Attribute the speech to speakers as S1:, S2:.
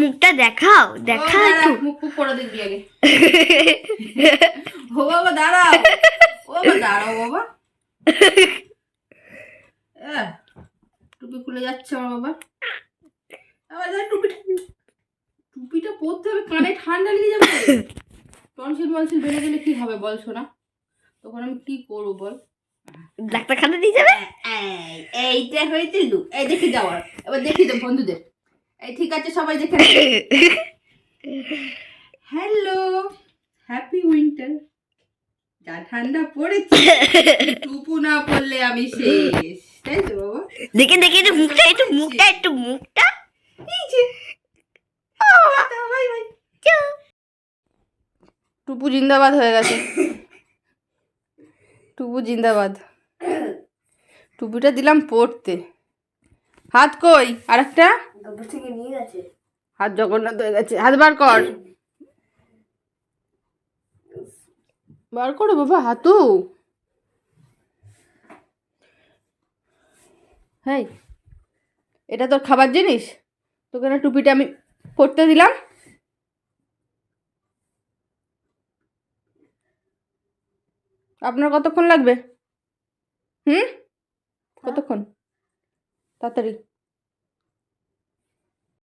S1: মুখটা দেখাও
S2: দেখা
S1: একটু
S2: মুখ ফুক করে দেখবি আগে ও বাবা দাঁড়াও ও বাবা দাঁড়াও বাবা টুপি খুলে যাচ্ছে আমার বাবা আবার টুপিটা টুপিটা পরতে হবে কানে ঠান্ডা লেগে যাবে টনসিল মনসিল বেড়ে গেলে কি হবে বল শোনা তখন আমি কি করব বল
S1: ডাক্তারখানা নিয়ে যাবে
S2: এই, এইটা হয়েছে লুক এই দেখে যাওয়ার এবার দেখি তো বন্ধুদের এই ঠিক আছে সবাই দেখে হ্যালো হ্যাপি উইন্টার যা ঠান্ডা পড়েছে টুপু না পড়লে আমি শেষ। তাই তো
S1: দেখে দেখে একটু মুখটা একটু মুখটা একটু মুখটা।
S2: এই যে বাই বাই। টুপু জিন্দাবাদ হয়ে গেছে। টুপু জিন্দাবাদ। টুপিটা দিলাম পড়তে। হাত কই?
S1: আর একটা
S2: হাত জগন্নাথ হয়ে গেছে। হাত বার কর। বার করো বাবা হাতু হ্যাঁ এটা তোর খাবার জিনিস? তোকে না টুপিটা আমি পরতে দিলাম? আপনার কতক্ষণ লাগবে? হুম? কতক্ষণ? তাড়াতাড়ি